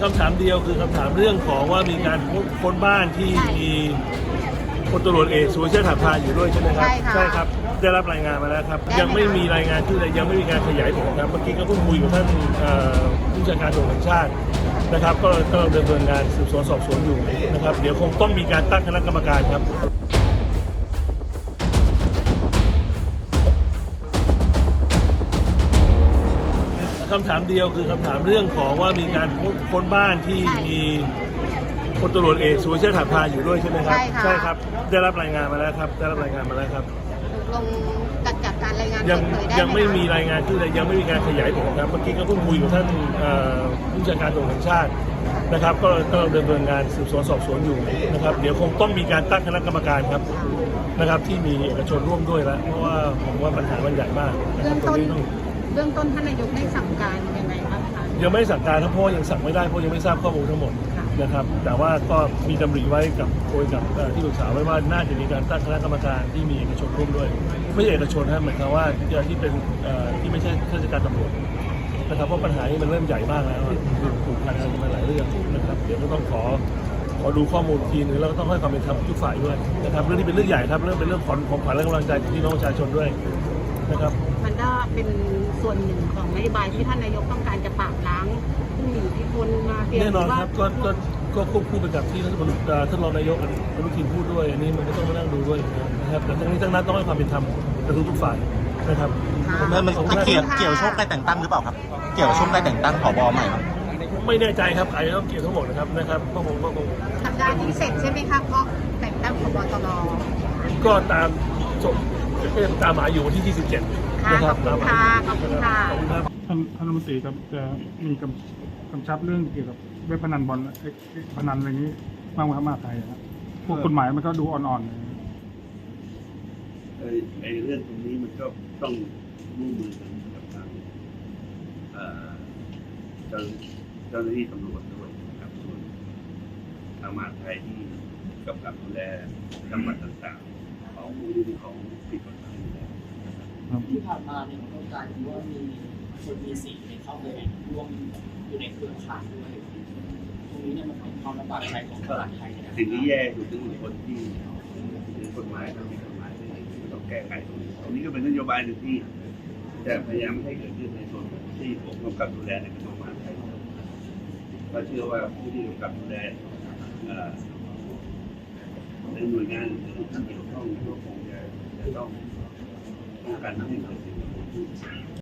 คำถามเดียวคือคำถามเรื่องของว่ามีการค้นบ้านที่มีพลตำรวจเอกสุรเชษฐ์หักพานอยู่ด้วยใช่ไหมครับ ใช่ค่ะ ใช่ครับ ได้รับรายงานมาแล้วครับได้ไหมยังไม่มีรายงานที่ใดยังไม่มีการขยายผลครับ เมื่อกี้ก็เพิ่งคุยกับท่านเอ่อผู้จัดการตำรวจแห่งชาตินะครับ ก็กำลังดำเนินงานสืบสวนสอบสวนอยู่นะครับ เดี๋ยวคงต้องมีการตั้งคณะกรรมการครับ คำถามเดียวคือคำถามเรื่องของว่ามีการค้นบ้านที่มีพลตำรวจเอกสุรเชษฐ์หักพานอยู่ด้วยใช่ไหมครับ ใช่ค่ะ ใช่ครับ ได้รับรายงานมาแล้วครับ ได้รับรายงานมาแล้วครับ ลงจัดจัดการรายงานยังเปิดเผยได้ยังไม่หคะมีรายงานที่ใดยังไม่มีการขยายผลครับ เมื่อกี้ก็เพิ่งคุยกับท่านเอ่อผู้จัดการตำรวจแห่งชาตินะครับ ก็กำลังดำเนินงานสืบสวนสอบสวนอยู่นะครับ เดี๋ยวคงต้องมีการตั้งคณะกรรมการครับนะครับ ที่มีเอกชนร่วมด้วยแล้วเพราะว่าผมว่าปัญหามันใหญ่มากนะคเบื้รัอบงตรงต้นนี้ต้อง เบื้องต้นท่านนายกได้สั่งการยังไงบ้างคะ ยังไม่ได้สั่งการครับเพราะว่ายังสั่งไม่ได้เพราะยังไม่ทราบข้อมูลทั้งหมดค่ะ นะครับ แต่ว่าก็มีดำริไว้กับโดยกับเอ่อที่ปรึกษาไว้ว่าน่าจะมีการตั้งคณะกรรมการที่มีเอกชนร่วมด้วย ไม่ใช่เอกชนนะหมายความว่าที่เป็นเอ่อที่ไม่ใช่ข้าราชการตำรวจนะครับเพราะปัญหานี้มันเริ่มใหญ่มากแล้วผูกพันกันมาหลายเรื่องนะครับเดี๋ยวก็ต้องขอขอดูข้อมูลอีกทีนึงแล้วก็ต้องให้ความเป็นธรรมกับทุกฝ่ายด้วยนะครับเรื่องนี้เป็นเรื่องใหญ่ครับเรื่องเป็นเรื่องของของขวัญและกำลังใจของพี่น้องประชาชนด้วยนะครับมัน ก็เป็นส่วนหนึ่งของนโยบายที่ท่านนายกต้องการจะปราบล้างผู้มีอิทธิพลมาเฟียแน่นอนหว่าครับก็ก็ก็ควบคู่ไปกับที่ท่านบรรเอ่อท่านรองนายกอนุทินพูดด้วยอันนี้มันก็ต้องมานั่งดูด้วยนะครับแต่ทั้งนี้ทั้งนั้นต้องให้ความเป็นธรรมกับทุกทุกๆฝ่ายนะครับมันมันมันเกี่ยวเกี่ยวช่วงการแต่งตั้งหรือเปล่าครับ เกี่ยวช่วงการแต่งตั้งผบใหม่ครับไม่แน่ใจครับอาจจะต้องเกี่ยวทั้งหมดนะครับนะครับก็คงก็คงสัปดาห์นี้เสร็จใช่ไหมคะเพราะแต่งตั้งพบตรก็ตามจบก็ยังตามหมายอยู่วันที่ 27ค่ะ นะคขรัอบบคุณค่ะขอบคุณค่ะขอบคุณครับท่านท่านรัฐมนตรีครับจะมีกำกำชับเรื่องเกี่ยวกับเว็บพนันบอลเอ๊ะเอ๊ะพนันอะไรนี้บ้างไหมครับมหาไทยครับพวกกฎหมายมันก็ดูอ่อนๆเลยไอ้ไอ้เรื่องตรงนี้มันก็ต้องร่วมมือกันกับทางเอ่อเจ้าเจ้าหน้าที่ตำรวจด้วยนะครับส่วนทางมหาดไทยที่กำกับดูแลจังหวัดต่างๆ ของมูลของผิดกฎหมายอยู่แล้ว ที่ผ่านมาเนี่ยมันก็กลายเป็นว่ามีคนมีสีเนี่ยเข้าไปร่วมอยู่ในเครือข่ายด้วยตรงนี้เนี่ยมันเป็นความลำบากใจของตลาดไทยนะสิ่งที่แย่คือถึงคนที่ถึงกฎหมายทำผิดกฎหมายที่ต้องแก้ไขตรงนี้ตรงนี้ก็เป็นนโยบายหนึ่งที่จะพยายามไม่ให้เกิดขึ้นในส่วนที่ผมกำกับดูแลในกระทรวงมหาดไทยก็เชื่อว่าผู้ที่กำกับดูแลเอ่อในหน่วยงานอื่นๆที่เกี่ยวข้องก็คงจะจะต้อง ป้อ